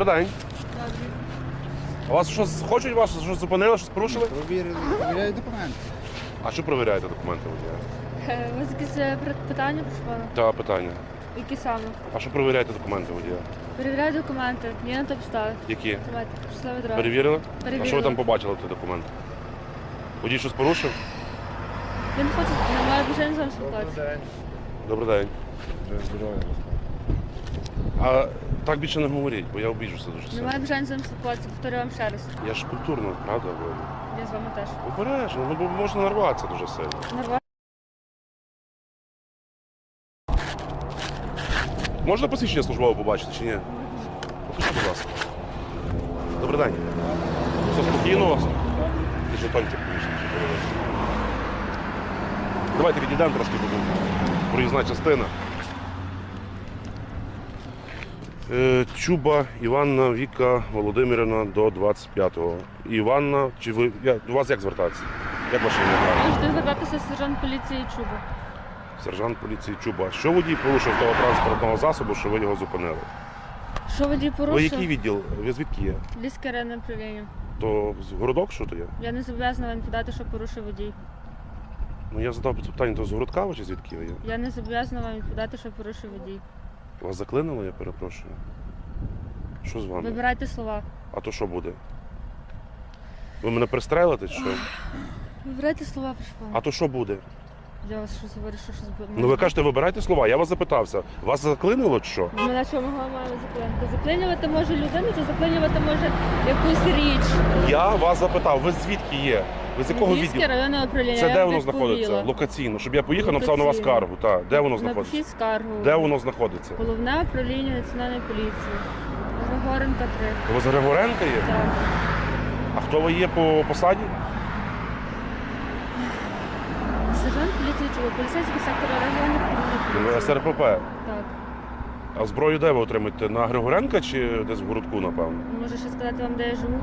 Добрий день. А вас що хочуть вас щось зупинили, щось порушили? Провірили, провіряю документи. А що перевіряєте документи водія? Е, У вас якісь е, пр- питання прийшло? Та питання. Які саме? А що перевіряєте документи водія? Перевіряю документи. Є на то підстави. Які? Давайте, дороги. Перевірили? А що ви там побачили ті документи? Водій щось порушив? Він хоче, немає бажання з вами спілкуватися. Добрий день. Здоров'я. А так більше не говоріть, бо я обіжуся дуже сильно. Немає бажання з вами спілкуватися. Повторюю вам ще раз. Я ж культурно, правда, говорю. Я з вами теж. Обережно, ну бо можна нарватися дуже сильно. Нормально. Можна посвідчення службове побачити чи ні? Покажіть, будь ласка. Добрий день. Все спокійно у вас? І жетончик. Давайте відійдемо трошки, бо проїзна частина. Е, Чуба Іванна Віка Володимирівна до 25-го. Іванна, чи ви. Я, до вас як звертатися? Як ваше ім'я? Можете звертатися сержант поліції Чубо. Сержант поліції Чуба. Що водій порушив того транспортного засобу, що ви його зупинили? Що водій Ви порушив? який відділ? Ви звідки є? Львівське районне управління. То з городок що то є? Я не зобов'язана вам подати, що порушив водій. Ну я задав питання, то з городка ви чи звідки ви є? Я не зобов'язана вам відповідати, що порушив водій. Вас заклинило, я перепрошую. Що з вами? Вибирайте слова. А то що буде? Ви мене пристрелите чи що? Вибирайте слова, прошу пана. А то що буде? Я вас щось говорю, що щось буде. Ну ви кажете, вибирайте слова. Я вас запитався. Вас заклинило чи що? Мене що могла маємо заклинити? Заклинювати може людину, чи заклинювати може якусь річ. Я вас запитав, ви звідки є? Ви з якого відділу? районне управління. Це де воно знаходиться? Локаційно, щоб я поїхав, написав на вас Локаційно. скаргу. Так, де воно знаходиться? Напишіть скаргу. Де воно знаходиться? Головне управління національної поліції. Григоренка 3. Ви з Григоренка є? Так. А хто ви є по посаді? Сержант поліції чула. Поліцейський сектор регіональних Ви поліції. СРПП. Так. А зброю де ви отримаєте? На Григоренка чи десь в городку, напевно? Може ще сказати вам, де я живу?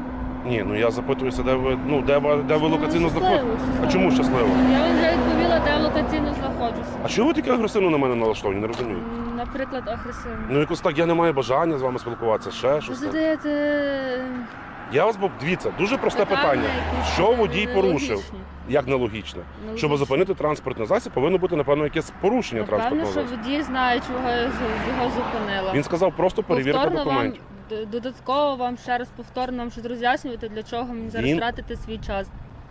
Ні, ну я запитуюся, де ви, ну, де, ви- де ви локаційно знаходитесь. А чому щасливо? Я вам вже відповіла, де я локаційно знаходжуся. А чого ви такі агресивно на мене налаштовані? Не розумію. Наприклад, агресивно. Ну якось так я не маю бажання з вами спілкуватися, ще щось. задаєте Я вас бо- дивіться, дуже просте питання. які Що водій порушив? Як нелогічно? Нелогічні. Щоб зупинити транспортний засіб, повинно бути, напевно, якесь порушення Напевно, транспортного що водій знає, чого я його зупинила. Він сказав просто перевірка вам, документів. Додатково вам ще раз повторно вам щось роз'яснювати, для чого мені зараз Він- тратити свій час.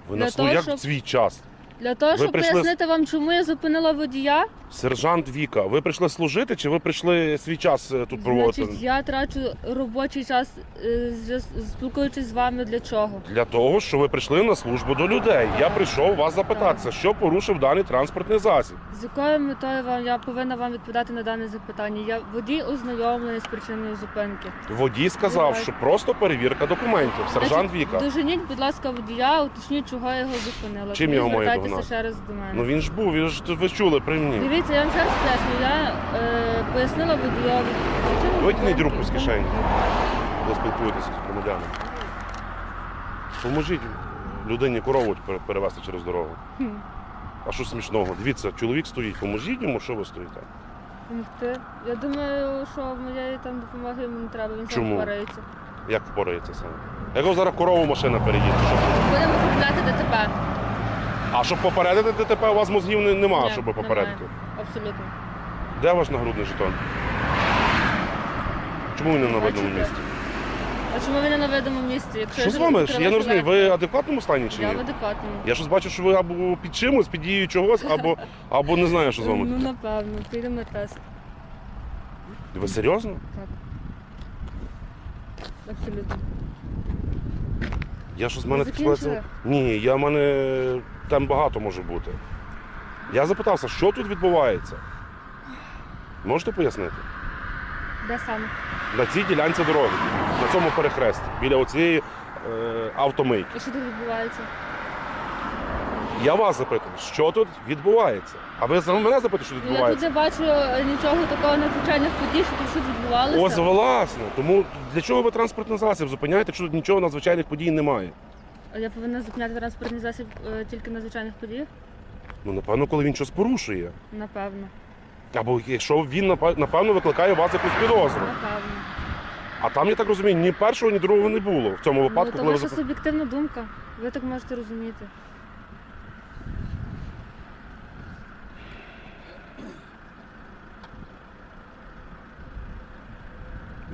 Ви для нас того, ну як щоб- свій час. Для того, Ви щоб прийшли з- пояснити вам, чому я зупинила водія, Сержант Віка, ви прийшли служити чи ви прийшли свій час е, тут проводити? значить я трачу робочий час, е, зв'яз- спілкуючись з вами для чого? Для того, що ви прийшли на службу до людей. Я прийшов вас запитатися, що порушив даний транспортний засіб. З якою метою вам я повинна вам відповідати на дане запитання? Я водій ознайомлений з причиною зупинки. Водій сказав, Давай. що просто перевірка документів. Сержант Значить, Віка. Доженіть, будь ласка, водія, уточніть, чого я його зупинила. Чим Тоді його маю звертайтеся догнати? ще раз до мене. Ну він ж був, він ж ви чули при мені. Дивіться, я вам ще раз поясню. Я е, пояснила водійові. Витягніть руку з кишені. Ви спілкуєтеся з громадянами. Поможіть людині корову пере- перевезти через дорогу. Хм. А що смішного? Дивіться, чоловік стоїть, поможіть йому, що ви стоїте? Помогти. Я думаю, що моєї там допомоги йому не треба, він Чому? сам впорається. Як впорається саме? Як зараз корову машина переїде, що буде? Будемо купляти ДТП. А щоб попередити ДТП, у вас мозгів не- нема, Ні, щоб немає. попередити. Абсолютно. Де ваш нагрудний жетон? Чому він не на видному Бачите? місці? А чому ви не на видному місці? Якщо Що з живу вами? Я не розумію, ви в адекватному стані чи Я в ні? адекватному. Я щось бачу, що ви або під чимось, під дією чогось, або, або не знаю, що з вами. Ну, напевно, підемо на тест. Ви серйозно? Абсолютно. Я щось в мене таке? Ні, я в мене там багато може бути. Я запитався, що тут відбувається? Можете пояснити? Де саме? На цій ділянці дороги, на цьому перехресті, біля оцієї е, автомийки. І що тут відбувається? Я вас запитую, що тут відбувається? А ви саме мене запитуєте, що тут Ну, я тут відбувається? не бачу е, нічого такого надзвичайних подій, що тут щось відбувалося. Ось власне. Тому для чого ви транспортний засіб зупиняєте, якщо тут нічого надзвичайних подій немає? А Я повинна зупиняти транспортний засіб е, тільки на звичайних подіях? Ну, напевно, коли він щось порушує. Напевно. Або якщо він напа- напевно викликає у вас якусь підозру. Напевно. А там, я так розумію, ні першого, ні другого не було в цьому Ну, випадку, то коли ви ваша зап- суб'єктивна думка. Ви так можете розуміти.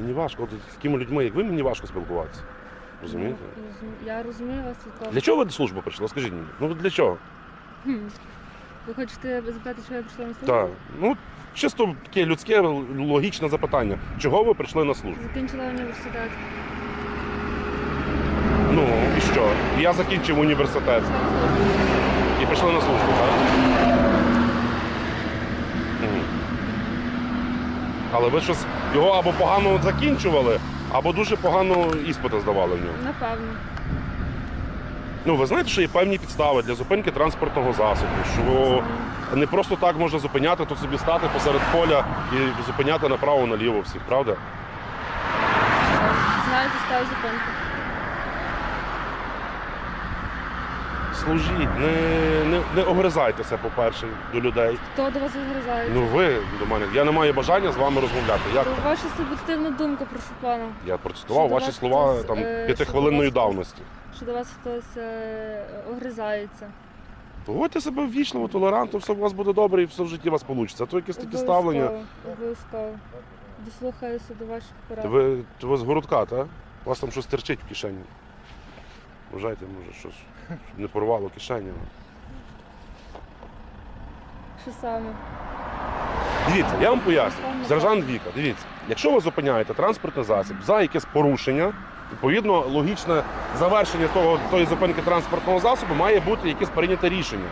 Мені важко, от з такими людьми, як ви, мені важко спілкуватися. Розумієте? Ну, Я розумію вас цілком. Для чого ви до служби прийшли? Скажіть мені. Ну для чого? Хм. Ви хочете запитати, що я прийшла на службу? Так. Ну, чисто таке людське, логічне запитання. Чого ви прийшли на службу? Закінчила університет. Ну і що? Я закінчив університет і прийшли на службу, так? Але ви щось його або погано закінчували, або дуже погано іспити здавали в нього. Напевно. Ну, ви знаєте, що є певні підстави для зупинки транспортного засобу, що не просто так можна зупиняти, тут собі стати посеред поля і зупиняти направо-наліво всіх, правда? Знаю підстави зупинки. Служіть, не, не, не огризайтеся, по-перше, до людей. Хто до вас вигризається? Ну ви до мене. Я не маю бажання з вами розмовляти. Як? Ваша суб'єктивна думка, прошу пана. Я процитував Що до ваші вас слова хтось, там е, п'ятихвилинної що до вас давності. Що до вас хтось е, огризається. Поводьте себе ввічливо, толерантно, все у вас буде добре і все в житті у вас вийде. А то якісь такі ставлення. Обов'язково, Обов'язково. Дослухаюся до ваших порад. Ви, ви з городка, так? У вас там щось терчить в кишені. Вважайте, може, щось щоб не порвало кишені. Що саме? Дивіться, я вам поясню. Сержант Віка, дивіться, якщо ви зупиняєте транспортний засіб за якесь порушення, відповідно, логічне завершення того, тої зупинки транспортного засобу має бути якесь прийняте рішення.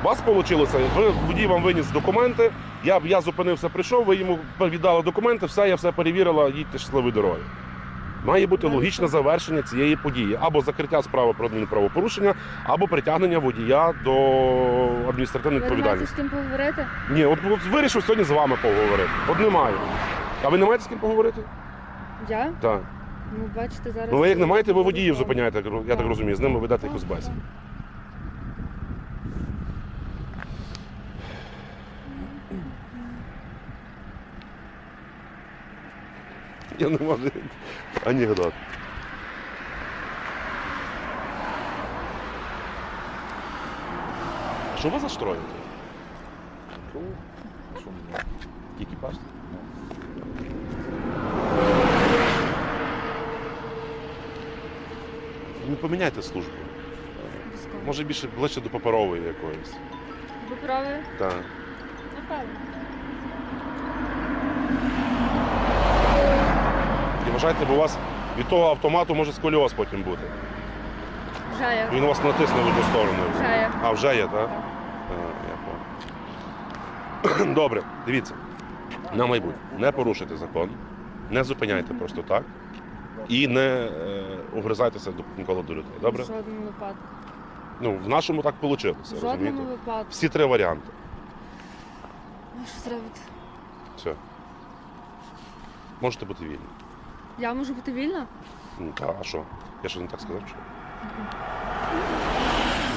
У вас вийшло, ви, водій вам виніс документи, я, я зупинився, прийшов, ви йому віддали документи, все, я все перевірила, їдьте щасливої дороги. Має бути логічне завершення цієї події. Або закриття справи про адмінправопорушення, або притягнення водія до адміністративної Ви не маєте відповідальності. з ким поговорити? Ні, от, от вирішив сьогодні з вами поговорити. От немає. А ви не маєте з ким поговорити? Я? Так. Ну, бачите, зараз. Ну ви як не маєте, ви водіїв зупиняєте, я так Так. розумію, з ними ведете якусь бесіду. Я не можу. Анекдот. А що ви за строїте? Екіпаж? Не поміняйте службу. Може більше ближче до паперової якоїсь. Ви праві? Так. Напевно. І вважайте, бо у вас від того автомату може сколіоз потім бути. Вже є. Він у вас натисне в одну сторону. Вже є. А, вже є, так? А, я понял. Добре, дивіться. На майбутнє. Не порушуйте закон, не зупиняйте просто так і не е, огризайтеся до- ніколи до людей. Добре? В жодному випадку. Ну, в нашому так вийшло. В Розумієте? випадку. Всі три варіанти. Ну, що зробити? Все. Можете бути вільні. Я можу бути вільна? Ну, та, а що? Я що не так сказав? Що?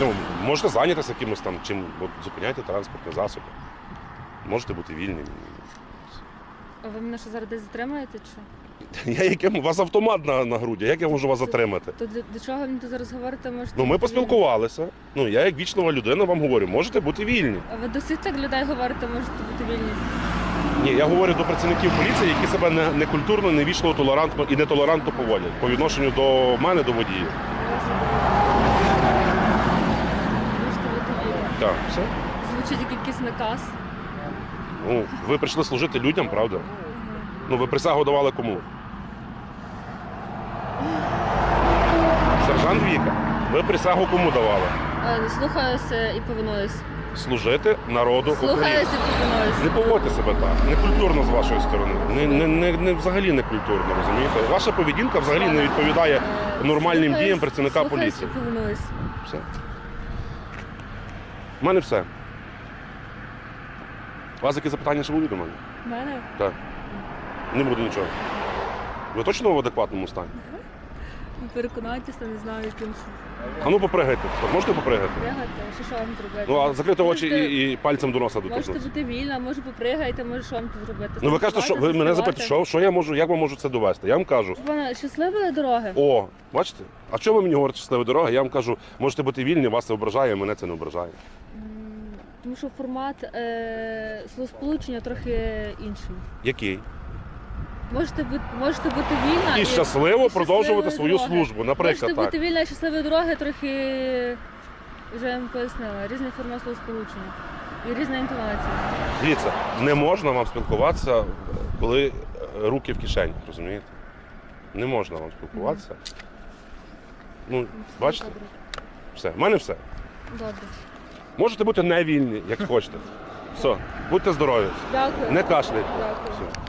Ну, можете зайнятися якимось там, чим от, зупиняйте транспортні засоби. Можете бути вільні. А ви мене що зараз десь затримаєте чи? Я яким у вас автомат на, на груді, як я можу вас затримати? То для, для чого ви мені тут зараз говорите? Можете Ну, ми бути вільні? поспілкувалися. Ну, я як вічлива людина вам говорю, можете бути вільні. А ви до всіх так людей говорите, можете бути вільні. Ні, я говорю до працівників поліції, які себе не, некультурно, невічливо, толерантно і нетолерантно поводять по відношенню до мене, до водіїв. Так, все. Звучить як якийсь наказ. Ну, ви прийшли служити людям, правда? Ну, ви присягу давали кому? Сержант Віка, ви присягу кому давали? Е, Слухаюся і повинуюсь. Служити народу України. Слухаюся і повинуюсь. Не поводьте себе так. Некультурно з вашої сторони. Не, не, не, не взагалі не культурно, розумієте? Ваша поведінка взагалі не відповідає Е, нормальним слухаюсь- діям працівника слухаюсь поліції. і повинуюсь. Все. У мене все. У вас які запитання ще будуть до мене? В Мене? Так. Не буде нічого. Ви точно в адекватному стані? Переконайтеся, не знаю, яким А ну попригайте. Можете попригати? пригати, що що вам зробити? Ну а закрити очі Можете- і, і пальцем до носа Можете доторкнутися. бути вільна, може попригайте, може що вам тут зробити. Ну ви кажете, що ви мене запитаєте, що, що я можу, як вам можу це довести? Я вам кажу, Пане, щасливої дороги. о, бачите? А що ви мені говорите щаслива дорога? Я вам кажу, можете бути вільні, вас це ображає, мене це не ображає. М, Тому що формат е, словосполучення трохи інший. Який? Можете бути, можете бути вільна І щасливо і продовжувати щасливої свою дороги. службу, наприклад, Можете так. бути вільна і щасливої дороги трохи вже я вам пояснила. Різний формат словосполучення і різна інтонація. Дивіться, не можна вам спілкуватися, коли е, руки в кишені, розумієте? Не можна вам спілкуватися. Ну, бачите, Добре. все. В мене все. Добре. Можете бути невільні, як хочете. Все, будьте здорові, Дякую. не кашляйте. Дякую. Все.